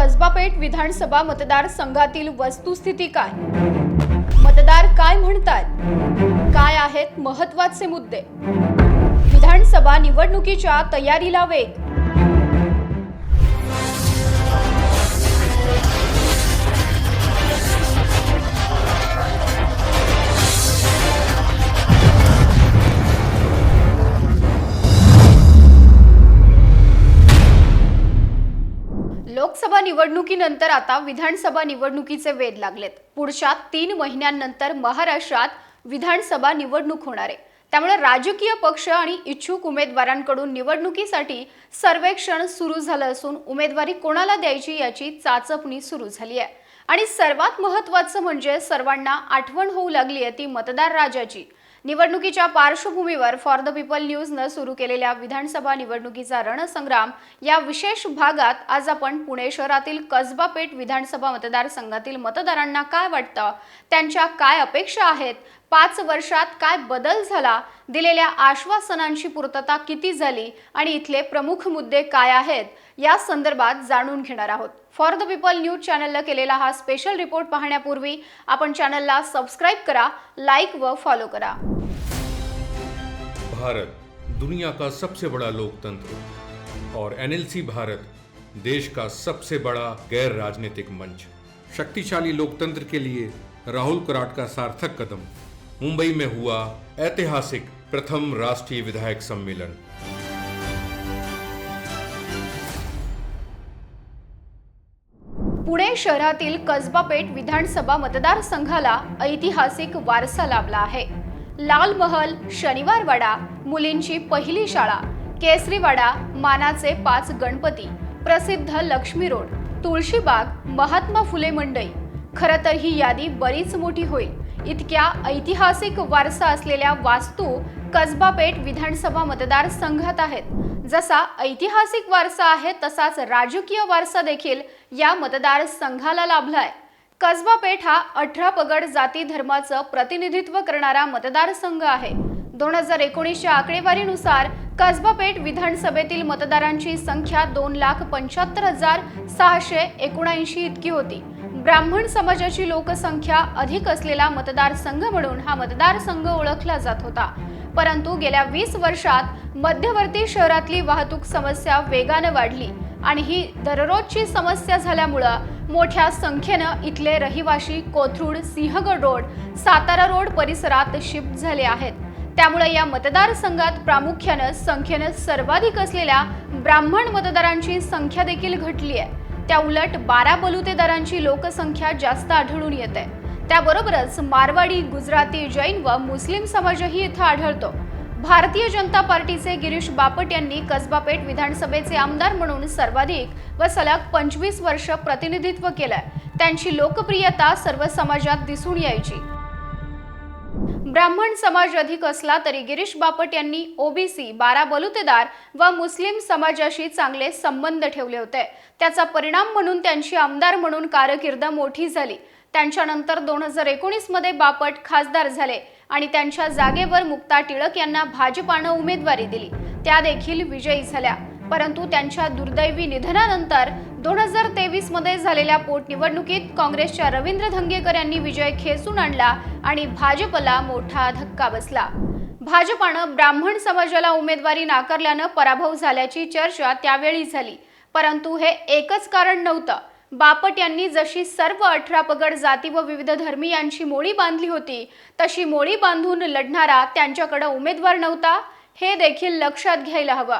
कसबापेठ विधानसभा मतदारसंघातील वस्तुस्थिती काय? मतदार काय म्हणतात? काय आहेत महत्त्वाचे मुद्दे? विधानसभा निवडणुकीच्या तयारीला वेग? निवडणुकीनंतर आता विधानसभा निवडणुकीचे वेध लागलेत. पुढच्या तीन महिन्यांनंतर महाराष्ट्रात विधानसभा निवडणूक होणार आहे. त्यामुळे राजकीय पक्ष आणि इच्छुक उमेदवारांकडून निवडणुकीसाठी सर्वेक्षण सुरू झालं असून उमेदवारी कोणाला द्यायची याची चाचपणी सुरू झाली आहे. आणि सर्वात महत्त्वाचं म्हणजे सर्वांना आठवण होऊ लागली आहे ती मतदार राजाची. निवडणुकीच्या पार्श्वभूमीवर फॉर द पीपल न्यूजनं सुरू केलेल्या विधानसभा निवडणुकीचा रणसंग्राम या विशेष भागात आज आपण पुणे शहरातील कसबा पेठ विधानसभा मतदारसंघातील मतदारांना काय वाटतं? त्यांच्या काय अपेक्षा आहेत? पाच वर्षात काय बदल झाला? दिलेल्या आश्वासनांची पूर्तता किती झाली? आणि इथले प्रमुख मुद्दे काय आहेत? या संदर्भात जाणून घेणार आहोत. फॉर द पीपल न्यूज चॅनलला केलेला हा स्पेशल रिपोर्ट पाहण्यापूर्वी आपण चॅनलला सबस्क्राईब करा लाईक व फॉलो करा. भारत दुनिया का सबसे बड़ा लोकतंत्र. और एनएलसी भारत देश का सबसे बड़ा गैर राजनीतिक मंच. शक्तिशाली लोकतंत्र के लिए राहुल कराट का सार्थक कदम. मुंबई में हुआ ऐतिहासिक प्रथम राष्ट्रीय विधायक सम्मेलन। पुणे शहरातील कसबापेठ विधानसभा मतदारसंघाला ऐतिहासिक वारसा लाभला आहे. लाल महल शनिवारवाडा मुलींची पहिली शाळा केसरीवाडा मानाचे पाच गणपती प्रसिद्ध लक्ष्मी रोड तुळशीबाग महात्मा फुले मंडई. खरं तर ही यादी बरीच मोठी होईल. इतक्या ऐतिहासिक वारसा असलेल्या वास्तू कसबापेठ विधानसभा मतदारसंघात आहेत. जसा ऐतिहासिक वारसा आहे तसाच राजकीय वारसा देखील या मतदारसंघाला लाभलाय. कसबा पेठ हा अठरा पगड जाती धर्माचं प्रतिनिधित्व करणारा मतदारसंघ आहे. दोन हजार एकोणीसच्या आकडेवारीनुसार कसबा पेठ विधानसभेतील मतदारांची संख्या दोन लाख पंच्याहत्तर हजार सहाशे एकोणऐंशी इतकी होती. ब्राह्मण समाजाची लोकसंख्या अधिक असलेला मतदारसंघ म्हणून हा मतदारसंघ ओळखला जात होता. परंतु गेल्या वीस वर्षात मध्यवर्ती शहरातली वाहतूक समस्या वेगानं वाढली आणि ही दररोजची समस्या झाल्यामुळं मोठ्या संख्येनं इथले रहिवाशी कोथरूड सिंहगड रोड सातारा रोड परिसरात शिफ्ट झाले आहेत. त्यामुळे या मतदारसंघात प्रामुख्यानं संख्येनं सर्वाधिक असलेल्या ब्राह्मण मतदारांची संख्या देखील घटली आहे त्या उलट बारा बलुतेदारांची लोकसंख्या जास्त आढळून येते त्याबरोबरच मारवाडी गुजराती जैन व मुस्लिम समाजही इथं आढळतो. भारतीय जनता पार्टीचे गिरीश बापट यांनी कसबापेठ विधानसभेचे आमदार म्हणून सर्वाधिक व सलग पंचवीस वर्ष प्रतिनिधित्व केलंय. त्यांची लोकप्रियता सर्व समाजात दिसून यायची. ब्राह्मण समाज अधिक असला तरी गिरीश बापट यांनी ओबीसी बारा बलुतेदार व मुस्लिम समाजाशी चांगले संबंध ठेवले होते. त्याचा परिणाम म्हणून त्यांची आमदार म्हणून कारकीर्द मोठी झाली. त्यांच्यानंतर दोन हजार एकोणीसमध्ये बापट खासदार झाले आणि त्यांच्या जागेवर मुक्ता टिळक यांना भाजपानं उमेदवारी दिली. त्या देखील विजयी झाल्या. परंतु त्यांच्या दुर्दैवी निधनानंतर दोन हजार मध्ये झालेल्या पोटनिवडणुकीत काँग्रेसच्या रवींद्र धंगेकर यांनी विजय खेचून आणला आणि भाजपला मोठा धक्का बसला. भाजपानं ब्राह्मण समाजाला उमेदवारी नाकारल्यानं पराभव झाल्याची चर्चा त्यावेळी झाली. परंतु हे एकच कारण नव्हतं. बापट यांनी जशी सर्व अठरा पगड जाती व विविध धर्मीयांची मोळी बांधली होती तशी मोळी बांधून लढणारा त्यांच्याकडे उमेदवार नव्हता हे देखील लक्षात घ्यायला हवं.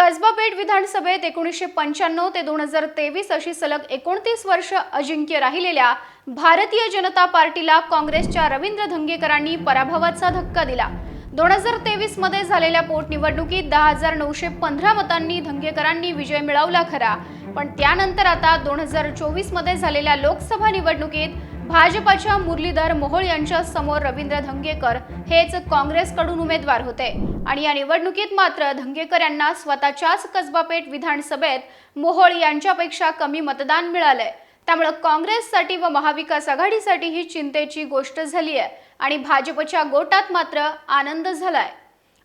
कसबा पेठ विधानसभेत एकोणीसशे पंच्याण्णव ते दोन हजार तेवीस अशी सलग एकोणतीस वर्ष अजिंक्य राहिलेल्या भारतीय जनता पार्टीला काँग्रेसच्या रवींद्र धंगेकरांनी पराभवाचा धक्का दिला. दोन हजार तेवीसमध्ये झालेल्या पोटनिवडणुकीत दहा हजार नऊशे पंधरा मतांनी धंगेकरांनी विजय मिळवला खरा. पण त्यानंतर आता दोन हजार चोवीसमध्ये झालेल्या लोकसभा निवडणुकीत भाजपाच्या मुरलीधर मोहोळ यांच्या समोर रवींद्र धंगेकर हेच काँग्रेसकडून उमेदवार होते. आणि या निवडणुकीत मात्र धंगेकर यांना स्वतःच्याच कसबापेठ विधानसभेत मोहोळ यांच्यापेक्षा कमी मतदान मिळालंय. त्यामुळे काँग्रेससाठी व महाविकास आघाडीसाठी ही चिंतेची गोष्ट झाली आहे आणि भाजपच्या गोटात मात्र आनंद झालाय.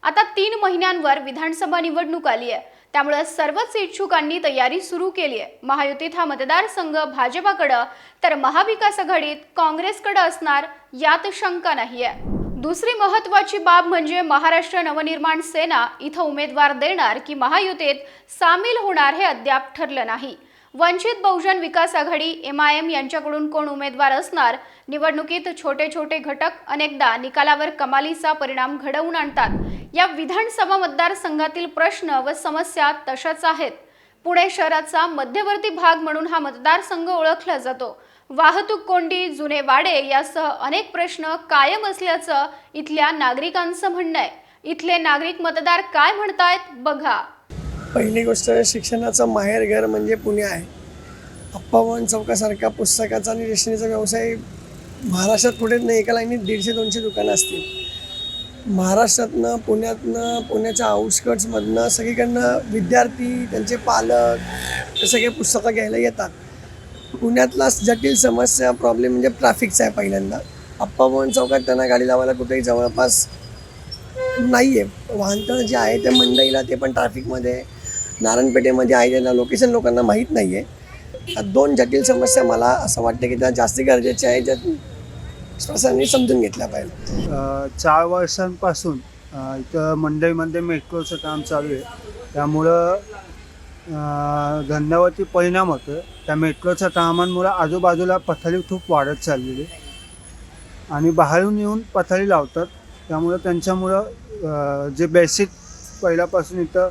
आता तीन महिन्यांवर विधानसभा निवडणूक आली आहे त्यामुळे सर्वच इच्छुकांनी तयारी सुरू केली आहे. महायुतीत हा मतदारसंघ भाजपाकडं तर महाविकास आघाडीत काँग्रेसकडे असणार यात शंका नाही आहे. दुसरी महत्वाची बाब म्हणजे महाराष्ट्र नवनिर्माण सेना इथं उमेदवार देणार की महायुतीत सामील होणार हे अद्याप ठरलं नाही. Vanchit Bahujan Vikas Aghadi M I M यांच्याकडून कोण उमेदवार असणार? निवडणुकीत छोटे छोटे घटक अनेकदा निकालावर कमालीचा परिणाम घडवून आणतात. या विधानसभा मतदारसंघातील प्रश्न व समस्या तशाच आहेत. पुणे शहराचा मध्यवर्ती भाग म्हणून हा मतदारसंघ ओळखला जातो. वाहतूक कोंडी जुने वाडे यासह अनेक प्रश्न कायम असल्याचं इथल्या नागरिकांचं म्हणणं आहे. इथले नागरिक मतदार काय म्हणतायत बघा. पहिली गोष्ट शिक्षणाचं माहेरघर म्हणजे पुणे आहे. अप्पावन चौकासारखा पुस्तकाचा आणि रेशनीचा व्यवसाय महाराष्ट्रात कुठेच नाही. एका लाईनीत दीडशे दोनशे दुकानं असतील. महाराष्ट्रातनं पुण्यातनं पुण्याच्या आउटस्कट्समधनं सगळीकडनं विद्यार्थी त्यांचे पालक सगळे पुस्तकं घ्यायला येतात. पुण्यातला जटिल समस्या प्रॉब्लेम म्हणजे ट्रॅफिकचा आहे पहिल्यांदा. अप्पाभवन चौकात त्यांना गाडी लावायला कुठेही जवळपास नाही आहे वाहनतळ जे आहे ते मंडईला ते पण ट्रॅफिकमध्ये नारायणपेठेमध्ये आहे त्यांना लोकेशन लोकांना माहीत नाही आहे दोन जटिल समस्या मला असं वाटतं की त्या जास्त गरजेच्या आहे ज्या शासनाने समजून घेतल्या पाहिजे. चार वर्षांपासून इथं मंडईमध्ये मेट्रोचं काम चालू आहे. त्यामुळं धंद्यावरती परिणाम होतो त्या मेट्रोच्या कामांमुळं आजूबाजूला पथारी खूप वाढत चाललेली आहे. आणि बाहेरून येऊन पथारी लावतात. त्यामुळं त्यांच्यामुळं जे बेसिक पहिल्यापासून इथं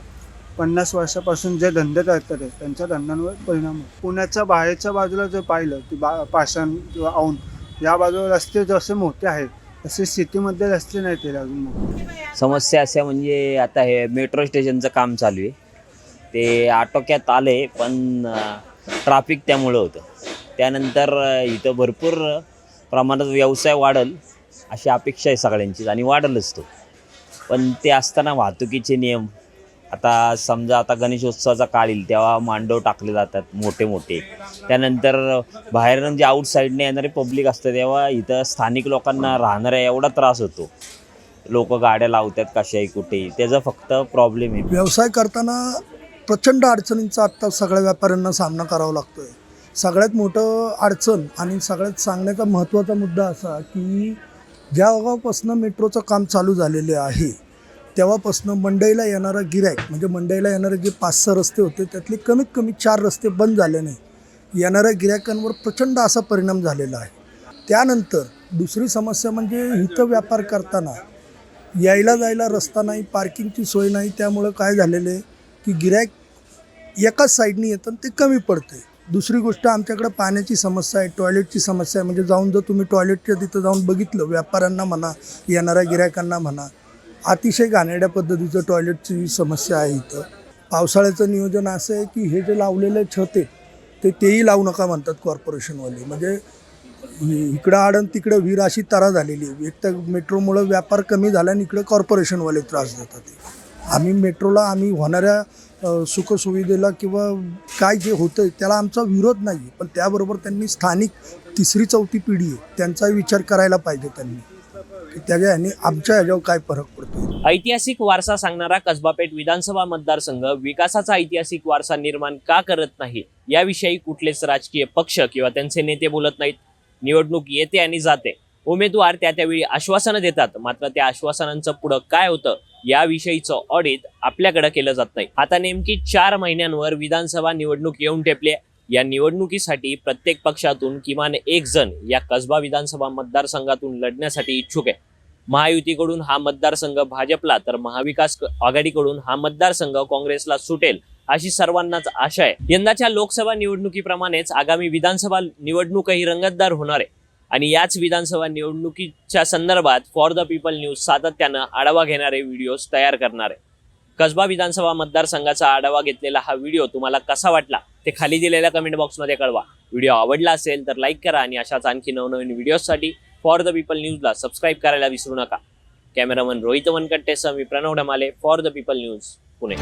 पन्नास वर्षापासून जे धंदे करतात आहे, त्यांच्या धंद्यांवर परिणाम होतो. पुण्याच्या बाहेरच्या बाजूला जर पाहिलं की बा पाषाण किंवा औंध या बाजूला रस्ते जसे मोठे आहेत तसे सिटीमध्ये रस्ते नाही ते अजून समस्या अशा म्हणजे आता हे मेट्रो स्टेशनचं काम चालू आहे. ते आटोक्यात आले पण ट्राफिक त्यामुळं होतं. त्यानंतर इथं भरपूर प्रमाणात व्यवसाय वाढल अशी अपेक्षा आहे सगळ्यांचीच आणि वाढलच तो. पण ते असताना वाहतुकीचे नियम आता समजा आता गणेशोत्सवाचा काळ येईल तेव्हा मांडव टाकले जातात मोठे मोठे. त्यानंतर बाहेरून जे आउटसाईडने येणारे पब्लिक असतं तेव्हा इथं स्थानिक लोकांना राहणाऱ्या एवढा त्रास होतो. लोक गाड्या लावतात कशाही कुठेही त्याचा फक्त प्रॉब्लेम आहे. व्यवसाय करताना प्रचंड अडचणींचा आत्ता सगळ्या व्यापाऱ्यांना सामना करावा लागतो आहे सगळ्यात मोठं अडचण आणि सगळ्यात सांगण्याचा महत्त्वाचा मुद्दा असा की ज्या गावापासून मेट्रोचं काम चालू झालेले आहे तेव्हापासनं मंडईला येणारा गिरायक म्हणजे मंडईला येणारे जे पाच सहा रस्ते होते त्यातले कमीत कमी चार रस्ते बंद झाले नाही. येणाऱ्या गिरायकांवर प्रचंड असा परिणाम झालेला आहे. त्यानंतर दुसरी समस्या म्हणजे इथं व्यापार करताना यायला जायला रस्ता नाही पार्किंगची सोय नाही त्यामुळं काय झालेलं आहे की गिरॅक एकाच साईडनी येतं आणि ते कमी पडते दुसरी गोष्ट आमच्याकडे पाण्याची समस्या आहे टॉयलेटची समस्या आहे म्हणजे जाऊन जर तुम्ही टॉयलेटच्या तिथं जाऊन बघितलं व्यापाऱ्यांना म्हणा येणाऱ्या गिरायकांना म्हणा अतिशय घाणेरड्या पद्धतीचं टॉयलेटची समस्या आहे इथं. पावसाळ्याचं नियोजन असं आहे की हे जे लावलेले छत आहे ते तेही लावू नका म्हणतात कॉर्पोरेशनवाले. म्हणजे इकडं आडन तिकडं विहीर अशी तरा झालेली आहे. एक तर मेट्रोमुळं व्यापार कमी झाला आणि इकडं कॉर्पोरेशनवाले त्रास देतात आम्ही मेट्रोला आम्ही होणाऱ्या सुखसुविधेला किंवा काय जे होतं त्याला आमचा विरोध नाही पण त्याबरोबर त्यांनी स्थानिक तिसरी चौथी पिढी आहे. त्यांचाही विचार करायला पाहिजे त्यांनी. त्याच्या आमच्या ह्याच्यावर काय फरक पडतो ऐतिहासिक वारसा सांगणारा कसबापेठ विधानसभा मतदारसंघ विकासाचा ऐतिहासिक वारसा निर्माण का करत नाही याविषयी कुठलेच राजकीय पक्ष किंवा त्यांचे नेते बोलत नाहीत. निवडणूक येते आणि जाते. उमेदवार त्या त्यावेळी आश्वासनं देतात मात्र त्या आश्वासनांचं पुढं काय होतं याविषयीचं ऑडिट आपल्याकडे केलं जात नाही. आता नेमकी चार महिन्यांवर विधानसभा निवडणूक येऊन ठेपली या निवडणुकीसाठी प्रत्येक पक्षातून किमान एक जण या कसबा विधानसभा मतदारसंघातून लढण्यासाठी इच्छुक आहे. महायुतीकडून हा मतदारसंघ भाजपला तर महाविकास आघाडीकडून हा मतदारसंघ काँग्रेसला सुटेल अशी सर्वांनाच आशा आहे. यंदाच्या लोकसभा निवडणुकीप्रमाणेच आगामी विधानसभा निवडणूकही रंगतदार होणार आहे. आणि याच विधानसभा निवडणुकीच्या संदर्भात फॉर द पीपल न्यूज सातत्यानं आढावा घेणारे व्हिडिओज तयार करणार आहे. कसबा विधानसभा मतदारसंघाचा आढावा घेतलेला हा व्हिडिओ तुम्हाला कसा वाटला? ते खाली दिलेल्या कमेंट बॉक्समध्ये कळवा. व्हिडिओ आवडला असेल तर लाईक करा आणि अशाच आणखी नवनवीन व्हिडिओसाठी फॉर द पीपल न्यूजला सबस्क्राईब करायला विसरू नका. कॅमेरामन रोहित वनकट्टेसह मी Pranav Dhamale for the people news Pune.